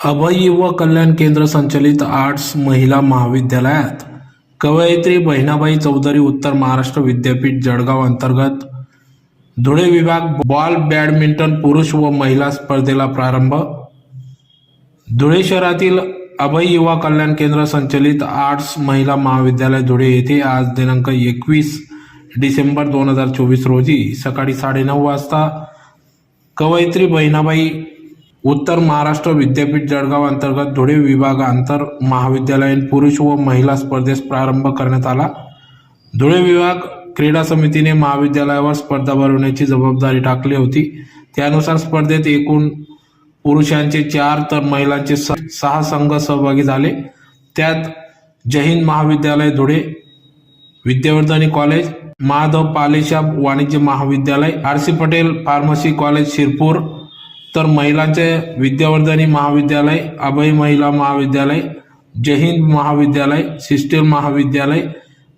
अभय युवा कल्याण केंद्र संचलित आर्ट्स महिला महाविद्यालयात. कवयित्री बहिणाबाई चौधरी उत्तर महाराष्ट्र विद्यापीठ जळगाव अंतर्गत. धुळे विभाग बॉल बॅडमिंटन पुरुष व महिला स्पर्धेला प्रारंभ. धुळे शहरातील अभय युवा कल्याण केंद्र संचलित आर्ट्स महिला महाविद्यालय धुळे येथे आज दिनांक एकवीस डिसेंबर दोन हजार चोवीस रोजी सकाळी साडेनऊ वाजता कवयित्री बहिणाबाई उत्तर महाराष्ट्र विद्यापीठ जळगाव अंतर्गत धुळे विभाग आंतर महाविद्यालयीन पुरुष व महिला स्पर्धेस प्रारंभ करण्यात आला. धुळे विभाग क्रीडा समितीने महाविद्यालयावर स्पर्धा भरवण्याची जबाबदारी टाकली होती. त्यानुसार स्पर्धेत एकूण पुरुषांचे चार तर महिलांचे स- सहा संघ सहभागी झाले. त्यात जहीन महाविद्यालय धुळे विद्यावर्धनी कॉलेज माधव पालेशा वाणिज्य महाविद्यालय R C Patel pharmacy college Shirpur तर महिलांचे विद्यावर्धनी महाविद्यालय अभय महिला महाविद्यालय जय हिंद महाविद्यालय सिस्टर महाविद्यालय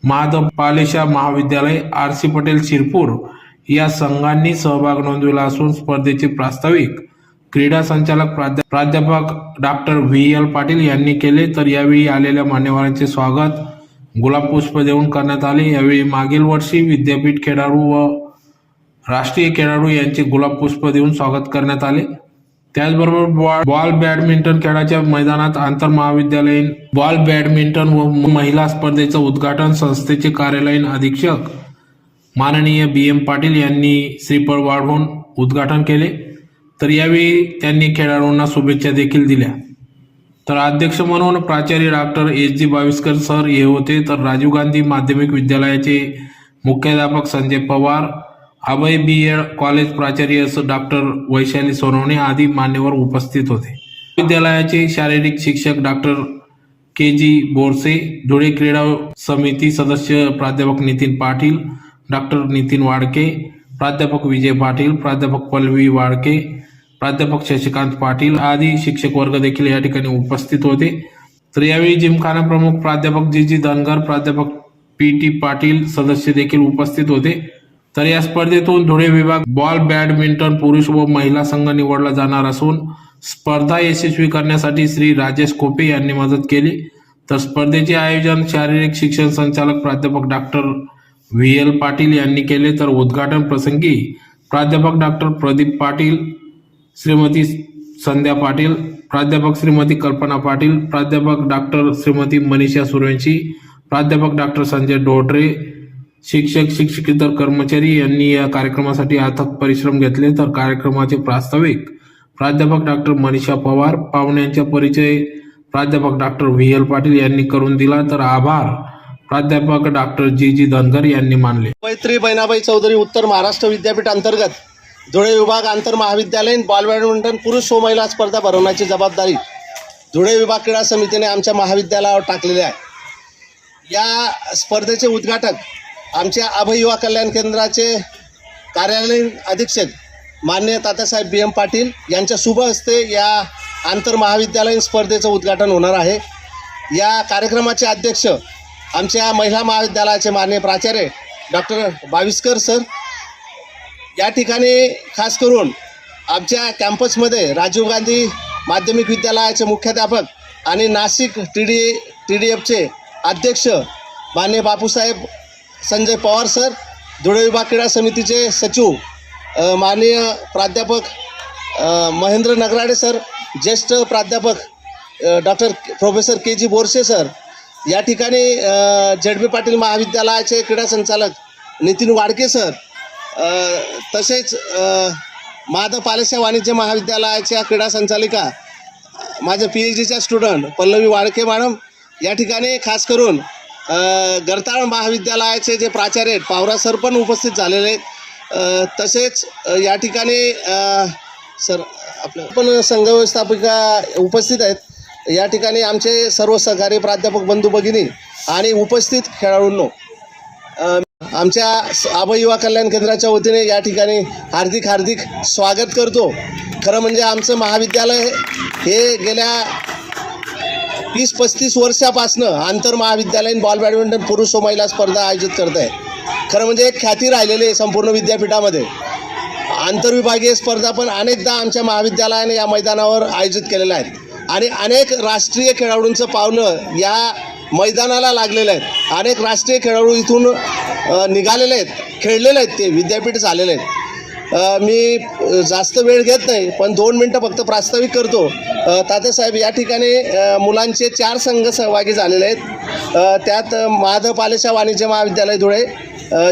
माधव पालेशा महाविद्यालय आर सी पटेल शिरपूर या संघांनी सहभाग नोंदविला असून स्पर्धेचे प्रास्ताविक क्रीडा संचालक प्राध्या- प्राध्यापक डॉक्टर व्ही एल पाटील यांनी केले. तर यावेळी आलेल्या मान्यवरांचे स्वागत. गुलाब पुष्प देऊन करण्यात आले. यावेळी मागील वर्षी विद्यापीठ खेळाडू व राष्ट्रीय खेळाडू यांचे गुलाब पुष्प देऊन स्वागत करण्यात आले. त्याचबरोबर बॉल बॉल बॅडमिंटन खेळाच्या मैदानात आंतर महाविद्यालयीन बॉल बॅडमिंटन व महिला स्पर्धेचं उद्घाटन संस्थेचे कार्यालयीन अधीक्षक माननीय बी एम पाटील यांनी श्रीफळ वाढवून उद्घाटन केले. तर यावेळी त्यांनी खेळाडूंना शुभेच्छा देखील दिल्या. तर अध्यक्ष म्हणून प्राचार्य doctor S G Baviskar sir हे होते. तर राजीव गांधी माध्यमिक विद्यालयाचे मुख्याध्यापक Sanjay Pawar Abhay B. Ed college प्राचार्य डॉक्टर वैशाली सोनवणे आदी मान्यवर उपस्थित होते. विद्यालयाचे शारीरिक शिक्षक doctor K G Borse Dhule क्रीडा समिती सदस्य प्राध्यापक नितीन पाटील डॉक्टर नितीन वाडके प्राध्यापक विजय पाटील प्राध्यापक पल्लवी वाडके प्राध्यापक शशिकांत पाटील आदी शिक्षक वर्ग देखील या ठिकाणी उपस्थित होते. तर यावेळी जिमखाना प्रमुख प्राध्यापक जी जी धनगर प्राध्यापक पी टी पाटील सदस्य देखील उपस्थित होते. तर या स्पर्धेतून धुळे विभाग बॉल बॅडमिंटन पुरुष व महिला संघ निवडला जाणार असून स्पर्धा यशस्वी करण्यासाठी श्री राजेश कोपे यांनी मदत केली. तर स्पर्धेचे आयोजन शारीरिक शिक्षण संचालक प्राध्यापक डॉक्टर व्ही. एल. पाटील यांनी केले. तर उद्घाटन प्रसंगी प्राध्यापक डॉक्टर प्रदीप पाटील श्रीमती संध्या पाटील प्राध्यापक श्रीमती कल्पना पाटील प्राध्यापक डॉक्टर श्रीमती मनीषा सुरवंशी प्राध्यापक डॉक्टर संजय डोडरे शिक्षक शिक्षकेतर कर्मचारी यांनी या कार्यक्रमासाठी अथक परिश्रम घेतले. तर कार्यक्रमाचे प्रास्ताविक प्राध्यापक डॉक्टर मनीषा पवार पाहुण्यांचा परिचय प्राध्यापक डॉक्टर व्ही एल पाटील यांनी करून दिला. तर आभार प्राध्यापक डॉक्टर जी जी धनगर यांनी मानले. मैत्री बहिणाबाई चौधरी उत्तर महाराष्ट्र विद्यापीठ अंतर्गत धुळे विभाग आंतर महाविद्यालयीन बॉल बॅडमिंटन पुरुष व महिला स्पर्धा भरवण्याची जबाबदारी धुळे विभाग क्रीडा समितीने आमच्या महाविद्यालयावर टाकलेली आहे. या स्पर्धेचे उद्घाटक आमच्या अभय युवा कल्याण केंद्राचे कार्यालयीन अधीक्षक मान्य तात्यासाहेब बी एम पाटील यांच्या शुभ हस्ते या आंतर महाविद्यालयीन स्पर्धेचं उद्घाटन होणार आहे. या कार्यक्रमाचे अध्यक्ष आमच्या महिला महाविद्यालयाचे मान्य प्राचार्य डॉक्टर बाविस्कर सर. या ठिकाणी खास करून आमच्या कॅम्पसमध्ये राजीव गांधी माध्यमिक विद्यालयाचे मुख्याध्यापक आणि Nashik T D T D एफचे अध्यक्ष मान्य बापूसाहेब संजय पवार सर धुळे विभाग क्रीडा समितीचे सचिव माननीय प्राध्यापक महेंद्र नगराडे सर ज्येष्ठ प्राध्यापक doctor professor K G Borse sir या ठिकाणी झेड बी पाटील महाविद्यालयाचे क्रीडा संचालक नितीन वाडके सर तसेच माधव पालेशा वाणिज्य महाविद्यालयाच्या क्रीडा संचालिका माझ्या पी एच डीच्या स्टुडंट पल्लवी वाडके मॅडम या ठिकाणी खास करून गरताळ महाविद्यालयाचे जे प्राचार्य आहेत पावरा सर पण उपस्थित झालेले आहेत. तसेच या ठिकाणी सर आपलं पण संघ व्यवस्थापिका उपस्थित आहेत. या ठिकाणी आमचे सर्व सहकारी प्राध्यापक बंधू भगिनी आणि उपस्थित खेळाडूंनो आमच्या स- युवा कल्याण केंद्राच्या वतीने या ठिकाणी हार्दिक हार्दिक स्वागत करतो. खरं म्हणजे आमचं महाविद्यालय हे गेल्या तीस पस्तीस वर्षापासनं आंतर महाविद्यालयीन बॉल बॅडमिंटन पुरुष व महिला स्पर्धा आयोजित करत आहे. खरं म्हणजे एक ख्याती राहिलेली आहे संपूर्ण विद्यापीठामध्ये. आंतरविभागीय स्पर्धा पण अनेकदा आमच्या महाविद्यालयाने या मैदानावर आयोजित केलेल्या आहेत. आणि अनेक राष्ट्रीय खेळाडूंचं पावलं या मैदानाला लागलेलं आहेत. अनेक राष्ट्रीय खेळाडू इथून निघालेले आहेत खेळलेले आहेत ते विद्यापीठ झालेले आहेत. मी जास्त वेळ घेत नाही पण दोन मिनटं फक्त प्रास्ताविक करतो. तात्यासाहेब या ठिकाणी मुलांचे चार संघ सहभागी झालेले आहेत. त्यात माधव पालेशा वाणिज्य महाविद्यालय धुळे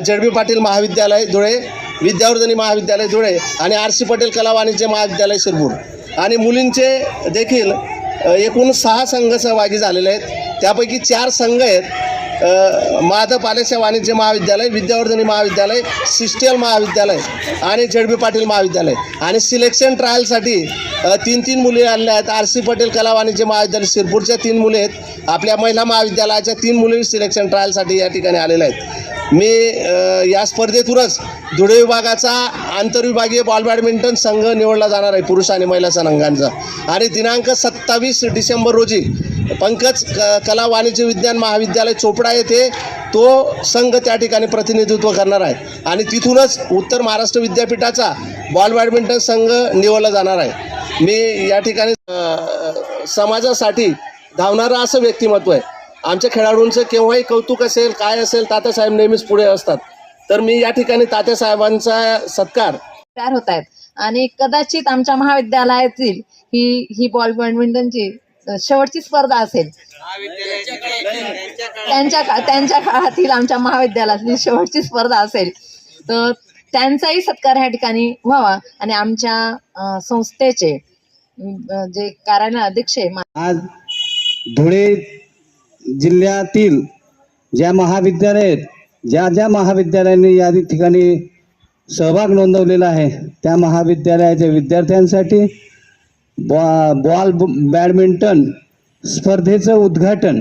जडबी पाटील महाविद्यालय धुळे विद्यावर्धनी महाविद्यालय धुळे आणि आर सी पटेल कला वाणिज्य महाविद्यालय शिरपूर. आणि मुलींचे देखील एकूण सहा संघ सहभागी झालेले आहेत. त्यापैकी चार संघ आहेत माधव पालेशा वाणिज्य महाविद्यालय विद्यावर्धनी महाविद्यालय सिस्टियल महाविद्यालय आणि झेडबी पाटील महाविद्यालय. आणि सिलेक्शन ट्रायलसाठी तीन तीन मुले आणल्या आहेत. आर सी पटेल कला वाणिज्य महाविद्यालय शिरपूरच्या तीन मुले आहेत. आपल्या महिला महाविद्यालयाच्या तीन मुली सिलेक्शन ट्रायलसाठी या ठिकाणी आलेल्या आहेत. मी या स्पर्धेतूनच धुळे विभागाचा आंतरविभागीय बॉल बॅडमिंटन संघ निवडला जाणार आहे पुरुष आणि महिला संघांचा. आणि दिनांक सत्तावीस डिसेंबर रोजी पंकज क कला वाणिज्य विज्ञान महाविद्यालय चोपडा येथे तो संघ त्या ठिकाणी प्रतिनिधित्व करणार आहे. आणि तिथूनच उत्तर महाराष्ट्र विद्यापीठाचा बॉल बॅडमिंटन संघ निवडला जाणार आहे. मी या ठिकाणी समाजासाठी धावणारं असं व्यक्तिमत्व आहे. आमच्या खेळाडूंचं केव्हाही कौतुक असेल काय असेल तात्यासाहेब नेहमीच पुढे असतात. तर मी या ठिकाणी तात्यासाहेबांचा सत्कार तयार होत आहेत. आणि कदाचित आमच्या महाविद्यालयातील ही ही बॉल बॅडमिंटनची शेवटची स्पर्धा असेल. त्यांच्या त्यांच्या काळातील आमच्या महाविद्यालयातली शेवटची स्पर्धा असेल. तर त्यांचाही सत्कार ह्या ठिकाणी व्हावा आणि आमच्या संस्थेचे जे कार्यालय अध्यक्ष आज धुळे जिल्ह्यातील ज्या महाविद्यालय आहेत ज्या ज्या महाविद्यालयांनी या ठिकाणी सहभाग नोंदवलेला आहे त्या महाविद्यालयाच्या विद्यार्थ्यांसाठी बॉ बॉल ब- बॅडमिंटन स्पर्धेचं उद्घाटन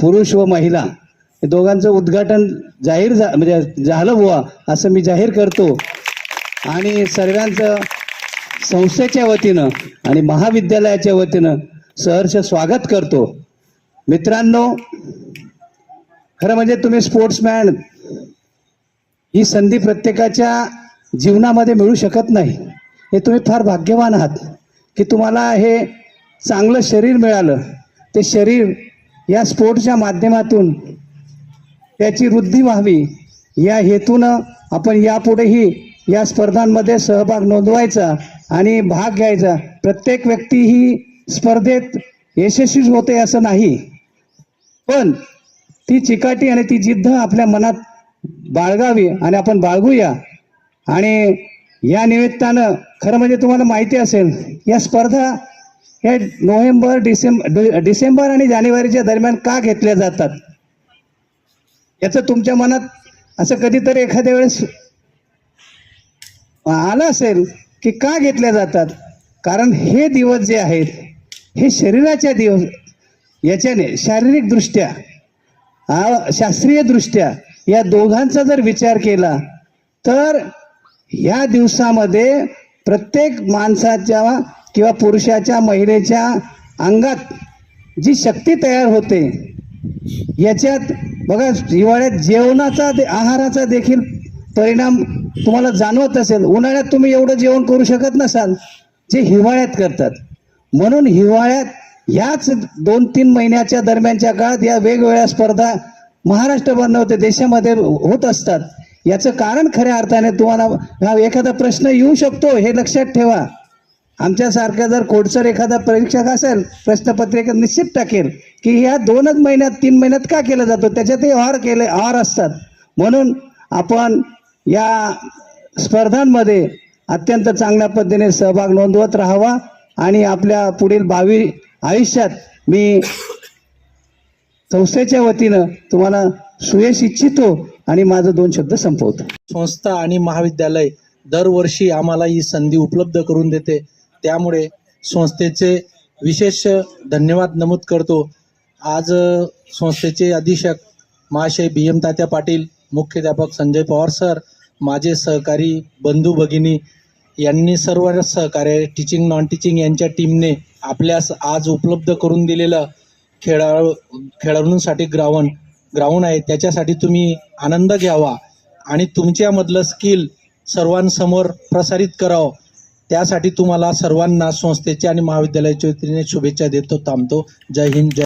पुरुष व महिला हे दोघांचं उद्घाटन जाहीर झा म्हणजे झालं बुवा असं मी जाहीर करतो. आणि सर्वांचं संस्थेच्या वतीनं आणि महाविद्यालयाच्या वतीनं सहर्ष स्वागत करतो. मित्रांनो खरं म्हणजे तुम्ही स्पोर्ट्समॅन ही संधी प्रत्येकाच्या जीवनामध्ये मिळू शकत नाही. हे तुम्ही फार भाग्यवान आहात. की तुम्हाला हे चांगलं शरीर मिळालं. ते शरीर या स्पोर्टच्या माध्यमातून त्याची वृद्धी व्हावी. या हेतूनं आपण यापुढेही या स्पर्धांमध्ये सहभाग नोंदवायचा आणि भाग घ्यायचा. प्रत्येक व्यक्ती ही स्पर्धेत यशस्वी होते असं नाही. पण ती चिकाटी आणि ती जिद्द आपल्या मनात बाळगावी आणि आपण बाळगूया. आणि या निमित्तानं खरं म्हणजे तुम्हाला माहिती असेल या स्पर्धा या नोव्हेंबर डिसेंबर डिसेंबर आणि जानेवारीच्या दरम्यान का घेतल्या जातात? याचं तुमच्या मनात असं कधीतरी एखाद्या वेळेस आलं असेल की का घेतल्या जातात? कारण हे दिवस जे आहेत हे शरीराच्या दिवस याच्याने शारीरिकदृष्ट्या शास्त्रीयदृष्ट्या या दोघांचा जर विचार केला तर या दिवसामध्ये प्रत्येक माणसाच्या किंवा पुरुषाच्या महिलेच्या अंगात जी शक्ती तयार होते याच्यात बघा हिवाळ्यात जेवणाचा दे- आहाराचा देखील परिणाम तुम्हाला जाणवत असेल. उन्हाळ्यात तुम्ही एवढं जेवण करू शकत नसाल जे हिवाळ्यात करतात. म्हणून हिवाळ्यात याच दोन तीन महिन्याच्या दरम्यानच्या काळात या वेगवेगळ्या स्पर्धा महाराष्ट्र बनवते देशामध्ये होत असतात. याचं कारण खऱ्या अर्थाने तुम्हाला एखादा प्रश्न येऊ शकतो हे लक्षात ठेवा. आमच्यासारखा जर खोडसर एखादा परीक्षक असेल प्रश्नपत्रिका निश्चित टाकेल की ह्या दोनच महिन्यात तीन महिन्यात का केलं जातो? त्याच्यातही आहार केले आहार असतात. म्हणून आपण या स्पर्धांमध्ये अत्यंत चांगल्या पद्धतीने सहभाग नोंदवत राहावा आणि आपल्या पुढील भावी आयुष्यात मी संस्थेच्या वतीनं तुम्हाला सुयश इच्छितो. आणि माझं दोन शब्द संपवतो. संस्था आणि महाविद्यालय दरवर्षी आम्हाला ही संधी उपलब्ध करून देते. त्यामुळे संस्थेचे विशेष धन्यवाद नमूद करतो. आज संस्थेचे अधीक्षक महाशय बी एम तात्या पाटील मुख्याध्यापक संजय पवार सर माझे सहकारी बंधू भगिनी यांनी सर्व सहकार्य टीचिंग नॉन टीचिंग यांच्या टीमने आपल्यास आज उपलब्ध करून दिलेलं खेळाडू खेळाडूंसाठी ग्राउंड ग्राउंड आहे त्याच्यासाठी तुम्ही आनंद घ्यावा आणि तुमच्यामधलं स्किल सर्वांसमोर प्रसारित करावं. त्यासाठी तुम्हाला सर्वांना संस्थेच्या आणि महाविद्यालयाच्या वतीने शुभेच्छा देतो थांबतो. जय हिंद जय